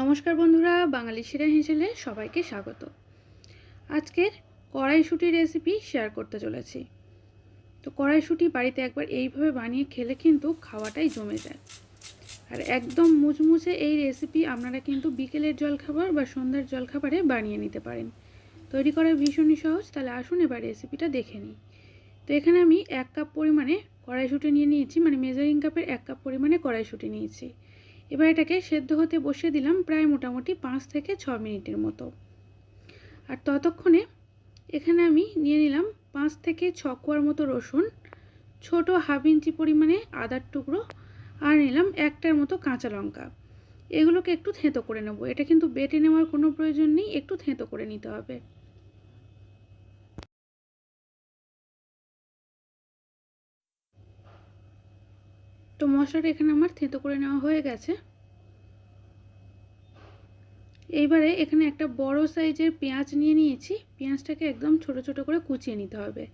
নমস্কার বন্ধুরা, বাঙালি শিরা হেসেলে সবাইকে স্বাগত। আজকের কড়াইশুঁটি রেসিপি শেয়ার করতে চলেছি। তো কড়াইশুঁটি বাড়িতে একবার এইভাবে বানিয়ে খেলে কিন্তু খাওয়াটাই জমে যায়। আর একদম মুচমুচে এই রেসিপি আপনারা কিন্তু বিকেলের জলখাবার বা সন্ধ্যার জলখাবারে বানিয়ে নিতে পারেন। তৈরি করা ভীষণই সহজ, তাহলে আসুন এবার রেসিপিটা দেখে নিই। তো এখানে আমি এক কাপ পরিমাণে কড়াইশুঁটি নিয়ে নিয়েছি মানে মেজারিং কাপের এক কাপ পরিমাণে কড়াইশুঁটি নিয়েছি। এবার এটাকে সেদ্ধ হতে বসিয়ে দিলাম প্রায় মোটামুটি পাঁচ থেকে ছ মিনিটের মতো। আর ততক্ষণে এখানে আমি নিয়ে নিলাম পাঁচ থেকে ছ কোয়ার মতো রসুন, ছোট হাফ ইঞ্চি পরিমাণে আদার টুকরো আর নিলাম একটার মতো কাঁচা লঙ্কা। এগুলোকে একটু থেঁতো করে নেব। এটা কিন্তু বেটে নেওয়ার কোনো প্রয়োজন নেই, একটু থেঁতো করে নিতে হবে। তো মশলাটা এখানে আমার থেঁতো করে নেওয়া হয়ে গেছে। এইবারে এখানে একটা বড় সাইজের পেঁয়াজ নিয়ে নিয়েছি। পেঁয়াজটাকে একদম ছোট ছোট করে কুচিয়ে নিতে হবে।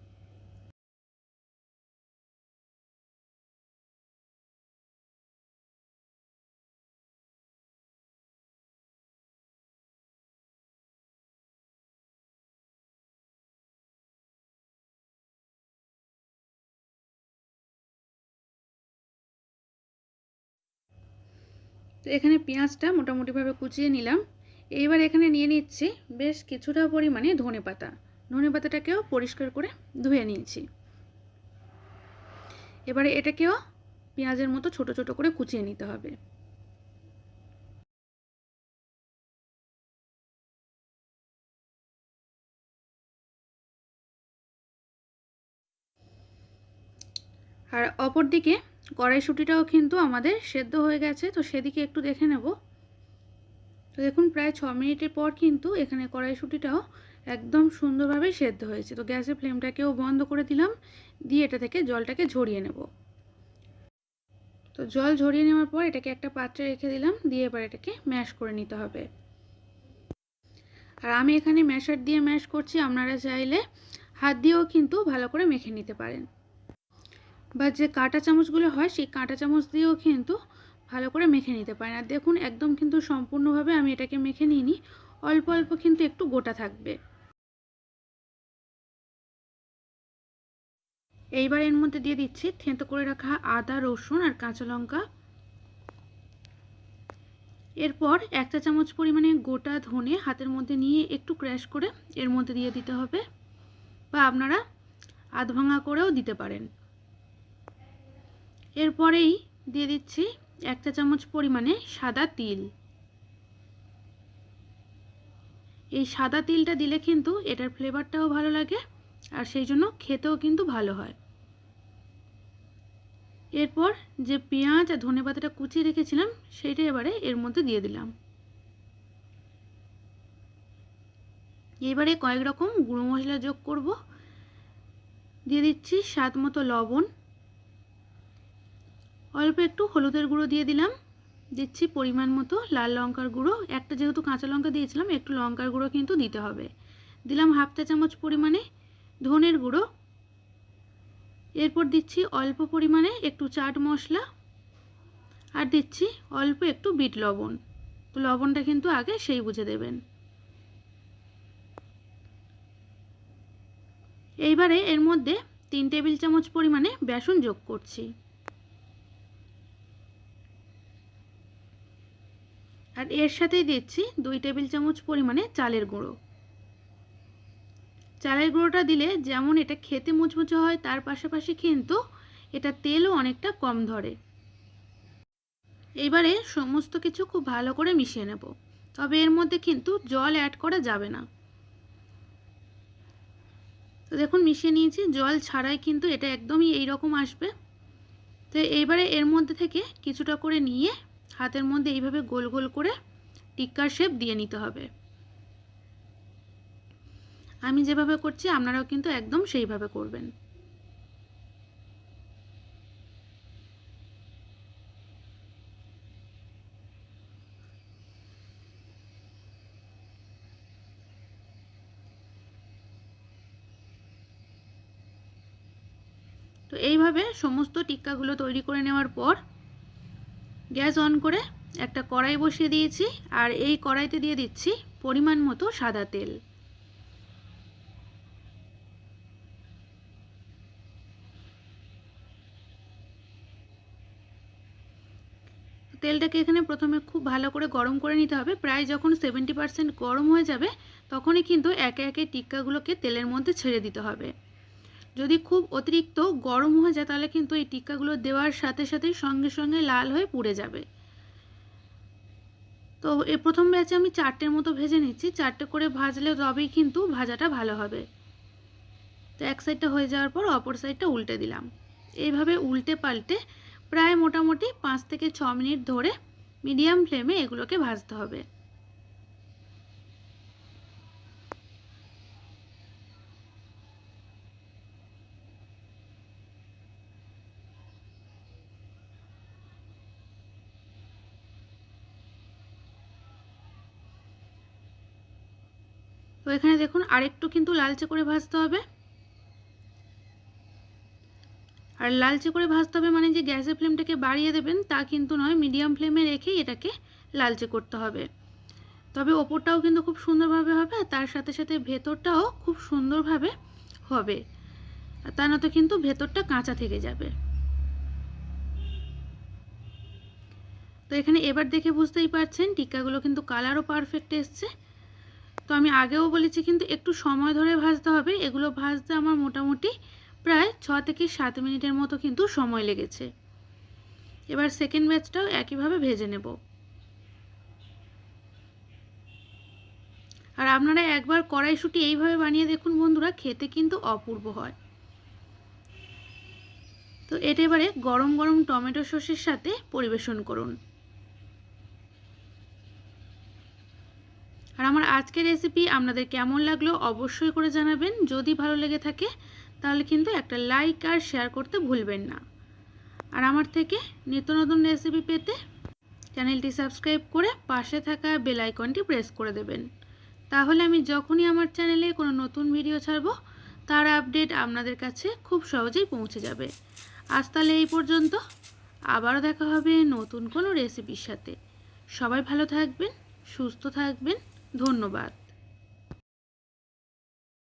তো এখানে পেঁয়াজটা মোটামুটিভাবে কুচিয়ে নিলাম। এইবার এখানে নিয়ে নিচ্ছি বেশ কিছুটা পরিমাণে ধনে পাতা। ধনে পাতাটাকেও পরিষ্কার করে ধুয়ে নিয়েছি। এবারে এটাকেও পেঁয়াজের মতো ছোট ছোট করে কুচিয়ে নিতে হবে। আর অপরদিকে কড়াইশুঁটিটাও কিন্তু আমাদের সেদ্ধ হয়ে গেছে, তো সেদিকে একটু দেখে নেব। তো দেখুন, প্রায় ছ মিনিটের পর কিন্তু এখানে কড়াইশুঁটিটাও একদম সুন্দরভাবে সেদ্ধ হয়েছে। তো গ্যাসের ফ্লেমটাকেও বন্ধ করে দিলাম, দিয়ে এটা থেকে জলটাকে ঝরিয়ে নেব। তো জল ঝরিয়ে নেওয়ার পর এটাকে একটা পাত্রে রেখে দিলাম, দিয়ে এবার এটাকে ম্যাশ করে নিতে হবে। আর আমি এখানে ম্যাশার দিয়ে ম্যাশ করছি, আপনারা চাইলে হাত দিয়েও কিন্তু ভালো করে মেখে নিতে পারেন। বা যে কাঁটা চামচগুলো হয়, সেই কাঁটা চামচ দিয়েও কিন্তু ভালো করে মেখে নিতে পারেন। আর দেখুন, একদম কিন্তু সম্পূর্ণভাবে আমি এটাকে মেখে নিইনি। অল্প অল্প কিন্তু একটু গোটা থাকবে। এইবার এর মধ্যে দিয়ে দিচ্ছি থেঁতো করে রাখা আদা, রসুন আর কাঁচা লঙ্কা। এরপর এক চা চামচ পরিমাণে গোটা ধনে হাতের মধ্যে নিয়ে একটু ক্র্যাশ করে এর মধ্যে দিয়ে দিতে হবে বা আপনারা আধ ভাঙা করেও দিতে পারেন। এরপরেই দিয়ে দিচ্ছি এক চা চামচ পরিমাণে সাদা তিল। এই সাদা তিলটা দিলে কিন্তু এটার ফ্লেভারটাও ভালো লাগে আর সেই জন্য খেতেও কিন্তু ভালো হয়। এরপর যে পেঁয়াজ আর ধনে পাতাটা কুচিয়ে রেখেছিলাম, সেইটা এবারে এর মধ্যে দিয়ে দিলাম। এবারে কয়েক রকম গুঁড়ো মশলা যোগ করব। দিয়ে দিচ্ছি স্বাদ মতো লবণ। অল্প একটু হলুদের গুঁড়ো দিয়ে দিলাম। দিচ্ছি পরিমাণ মতো লাল লঙ্কার গুঁড়ো। একটা যেহেতু কাঁচা লঙ্কা দিয়েছিলাম, একটু লঙ্কার গুঁড়ো কিন্তু দিতে হবে। দিলাম হাফ চা চামচ পরিমাণে ধনের গুঁড়ো। এরপর দিচ্ছি অল্প পরিমাণে একটু চাট মশলা। আর দিচ্ছি অল্প একটু বিট লবণ। তো লবণটা কিন্তু আগে সেই বুঝে দেবেন। এইবারে এর মধ্যে তিন টেবিল চামচ পরিমাণে বেসন যোগ করছি। আর এর সাথেই দিচ্ছি দুই টেবিল চামচ পরিমাণে চালের গুঁড়ো। চালের গুঁড়োটা দিলে যেমন এটা খেতে মুচমুচে হয়, তার পাশাপাশি কিন্তু এটা তেলও অনেকটা কম ধরে। এবারে সমস্ত কিছু খুব ভালো করে মিশিয়ে নেব। তবে এর মধ্যে কিন্তু জল অ্যাড করা যাবে না। তো দেখুন, মিশিয়ে নিয়েছি। জল ছাড়াই কিন্তু এটা একদমই এই রকম আসবে। তো এইবারে এর মধ্যে থেকে কিছুটা করে নিয়ে হাতের মধ্যে এইভাবে গোল গোল করে টিক্কার শেপ দিয়ে নিতে হবে। আমি যেভাবে করছি, আপনারাও কিন্তু একদম সেইভাবে করবেন। তো এইভাবে সমস্ত টিক্কাগুলো তৈরি করে নেওয়ার পর গ্যাস অন করে একটা কড়াই বসিয়ে দিয়েছি আর এই কড়াইতে দিয়ে দিচ্ছি পরিমাণ মতো সাদা তেল। তেলটাকে এখানে প্রথমে খুব ভালো করে গরম করে নিতে হবে। প্রায় যখন সেভেন্টি পারসেন্ট গরম হয়ে যাবে, তখনই কিন্তু একে একে টিক্কাগুলোকে তেলের মধ্যে ছেড়ে দিতে হবে। যদি খুব অতিরিক্ত গরম হয়ে যায়, তাহলে কিন্তু এই টিক্কাগুলো দেওয়ার সাথে সাথেই সঙ্গে সঙ্গে লাল হয়ে পুড়ে যাবে। তো এ প্রথম ব্যাচে আমি চারটের মতো ভেজে নিচ্ছি। চারটে করে ভাজলে তবেই কিন্তু ভাজাটা ভালো হবে। তো এক সাইডটা হয়ে যাওয়ার পর অপর সাইডটা উল্টে দিলাম। এইভাবে উল্টে পাল্টে প্রায় মোটামুটি পাঁচ থেকে ছ মিনিট ধরে মিডিয়াম ফ্লেমে এগুলোকে ভাজতে হবে। তো এখানে দেখুন আরেকটু কিন্তু লালচে করে ভাজতে হবে। আর লালচে করে ভাজতে হবে মানে যে গ্যাসের ফ্লেমটাকে বাড়িয়ে দেবেন তা কিন্তু নয়, মিডিয়াম ফ্লেমে রেখেই এটাকে লালচে করতে হবে। তবে ওপরটাও কিন্তু খুব সুন্দরভাবে হবে আর তার সাথে সাথে ভেতরটাও খুব সুন্দরভাবে হবে। তা না তো কিন্তু ভেতরটা কাঁচা থেকে যাবে। তো এখানে এবার দেখে বুঝতেই পারছেন, টিক্কাগুলো কিন্তু কালারও পারফেক্ট এসছে। তো আমি আগেও বলেছি কিন্তু একটু সময় ধরে ভাজতে হবে। এগুলো ভাজতে আমার মোটামুটি প্রায় ছ থেকে সাত মিনিটের মতো কিন্তু সময় লেগেছে। এবার সেকেন্ড ব্যাচটাও একইভাবে ভেজে নেব। আর আপনারা একবার কড়াইশুটি এইভাবে বানিয়ে দেখুন বন্ধুরা, খেতে কিন্তু অপূর্ব হয়। তো এটা এবারে গরম গরম টমেটো সসের সাথে পরিবেশন করুন। আমার আজকের রেসিপি আপনাদের কেমন লাগল অবশ্যই করে জানাবেন। যদি ভালো লেগে থাকে, তাহলে কিন্তু একটা লাইক আর শেয়ার করতে ভুলবেন না। আর আমার থেকে নিত্য নতুন রেসিপি পেতে চ্যানেলটি সাবস্ক্রাইব করে পাশে থাকা বেল আইকনটি প্রেস করে দেবেন। তাহলে আমি যখনই আমার চ্যানেলে কোনো নতুন ভিডিও ছাড়বো, তার আপডেট আপনাদের কাছে খুব সহজেই পৌঁছে যাবে। আজ তাহলে এই পর্যন্ত। আবারও দেখা হবে নতুন কোনো রেসিপির সাথে। সবাই ভালো থাকবেন, সুস্থ থাকবেন। ধন্যবাদ।